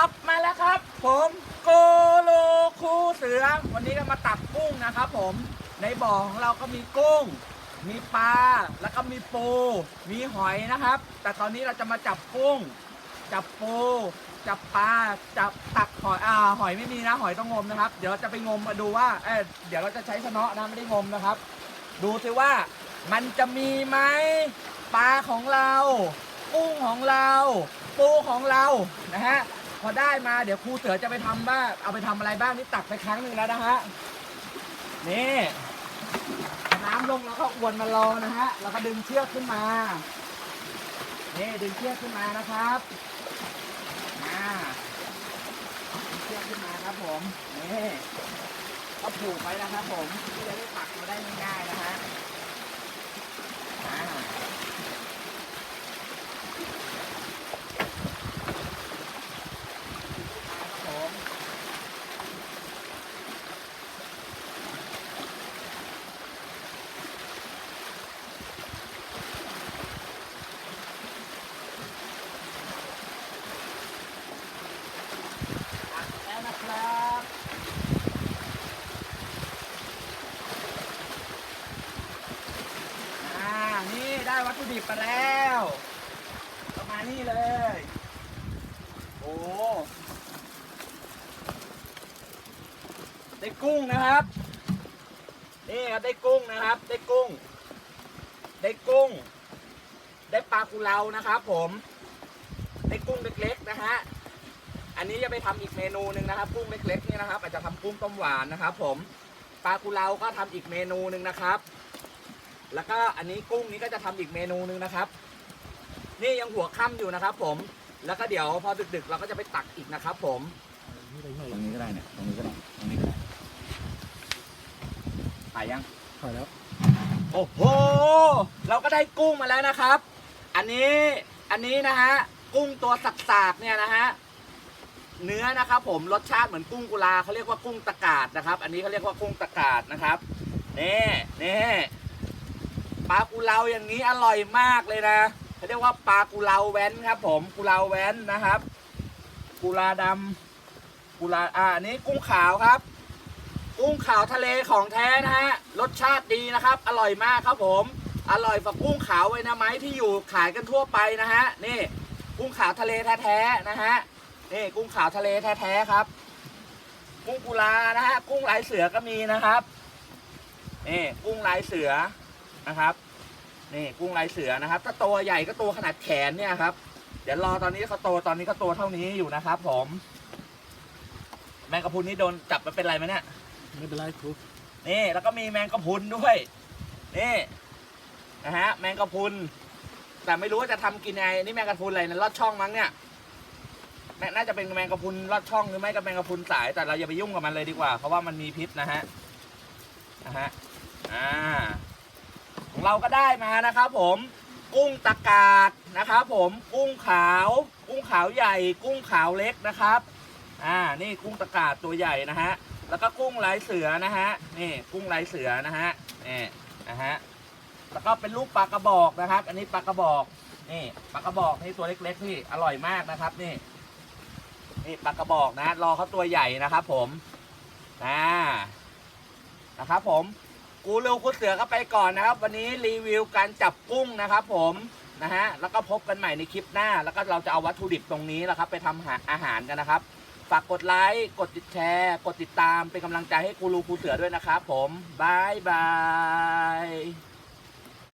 ลับมาแล้วครับ ผมโกโลคูเสือ วันนี้ก็มาตักกุ้งนะครับ ผมในบ่อของเราก็มีกุ้ง มีปลาแล้วก็มีปู มีหอยนะครับ แต่ตอนนี้เราจะมาจับกุ้ง จับปู จับปลาจับตักหอยอ่าหอยไม่มีนะ หอยต้องงมนะครับ เดี๋ยวจะไปงมมาดูว่าเอยเดี๋ยวเราจะใช้ชนะนะไม่ได้งมนะครับ ดูสิว่ามันจะมีไหมปลาของเรากุ้งของเรา ปูของเรานะฮะ พอได้มาเดี๋ยวครูเสือจะไปทำบ้างเอาไปทำอะไรบ้างนี่ตักไปครั้งหนึ่งแล้วนะฮะนี่น้ำลงแล้วก็อวนมารอนะฮะแล้วก็ดึงเชือกขึ้นมานี่ดึงเชือกขึ้นมานะครับอ่าดึงเชือกขึ้นมาครับผมนี่ก็ผูกไว้นะครับผมที่จะได้ตักมาได้ง่ายๆนะฮะอ่า ครับผมตัดแล้วนะ ครับอ่านี่ได้วัตถุดิบมาแล้วประมาณนี้เลย โอ้ได้กุ้งนะครับ นี่ครับได้กุ้งนะครับ ได้กุ้ง ได้กุ้ง ได้ปลากุเลานะครับผม ได้กุ้งเล็กๆนะฮะ อันนี้จะไปทำอีกเมนูหนึ่งนะครับกุ้งเล็กๆนี่นะครับ อาจจะทำกุ้งต้มหวานนะครับ ผมปลากุเลาก็ทำอีกเมนูหนึ่งนะครับ แล้วก็อันนี้กุ้งนี้ก็จะทำอีกเมนูหนึ่งนะครับ นี่ยังหัวค่ำอยู่นะครับ ผม แล้วก็เดี๋ยวพอดึกๆ เราก็จะไปตักอีกนะครับ ผมตรงนี้ก็ได้เนี่ยตรงนี้ก็ได้ตรงนี้ก็ได้ถ่ายยังถ่ายแล้ว โอ้โหเราก็ได้กุ้งมาแล้วนะครับ อันนี้อันนี้นะฮะกุ้งตัวสักๆเนี่ยนะฮะ เนื้อนะครับผมรสชาติเหมือนกุ้งกุลาเขาเรียกว่ากุ้งตะกาดนะครับ อันนี้เขาเรียกว่ากุ้งตะกาดนะครับนี่นี่ปลากุเลาอย่างนี้อร่อยมากเลยนะเขาเรียกว่าปลากุเลาแว้นครับ ผมกุเลาแว้นนะครับ กุลาดำกุลาอ่านนี้กุ้งขาวครับ กุ้งขาวทะเลของแท้นะฮะรสชาติดีนะครับ อร่อยมากครับผม อร่อยกว่ากุ้งขาวไว้นะไหมที่อยู่ขายกันทั่วไปนะฮะนี่กุ้งขาวทะเลแท้ๆนะฮะ นี่กุ้งขาวทะเลแท้ๆครับ กุ้งกุลานะฮะกุ้งลายเสือก็มีนะครับนี่กุ้งลายเสือนะครับนี่กุ้งลายเสือนะครับ ถ้าตัวใหญ่ก็ตัวขนาดแขนเนี่ยครับ เดี๋ยวรอตอนนี้เขาโตตอนนี้เขาโตเท่านี้อยู่นะครับ ผม แมงกะพรุนนี่โดนจับมาเป็นไรไหมเนี่ยไม่เป็นไรครูนี่แล้วก็มีแมงกะพรุนด้วยนี่นะฮะแมงกะพรุนแต่ไม่รู้ว่าจะทำกินยังไงนี่แมงกะพรุนอะไรนะลอดช่องมั้งเนี่ยแม่ น่าจะเป็นแมงกะพรุนลอดช่องหรือไม่ก็แมงกะพรุนสาย แต่เราอย่าไปยุ่งกับมันเลยดีกว่า เพราะว่ามันมีพิษนะฮะนะฮะอ่าของเราก็ได้มานะครับ ผมกุ้งตะกาดนะครับ ผมกุ้งขาว กุ้งขาวใหญ่ กุ้งขาวเล็กนะครับอ่านี่กุ้งตะกาดตัวใหญ่นะฮะแล้วก็กุ้งลายเสือนะฮะนี่กุ้งลายเสือนะฮะนี่นะฮะแล้วก็เป็นลูกปลากระบอกนะครับ อันนี้ปลากระบอกนี่ปลากระบอกนี่ตัวเล็กๆนี่อร่อยมากนะครับนี่ นี่ปลากระบอกนะ รอเขาตัวใหญ่นะครับผมนะนะครับผม กูเร็วกูเสือก็ไปก่อนนะครับ วันนี้รีวิวการจับกุ้งนะครับ ผมนะฮะแล้วก็พบกันใหม่ในคลิปหน้า แล้วก็เราจะเอาวัตถุดิบตรงนี้แหละครับ ไปทำหาอาหารกันนะครับ ฝากกดไลค์กดติดแชร์ กดติดตามเป็นกำลังใจให้กูรูกูเสือด้วยนะครับ ผมบายบาย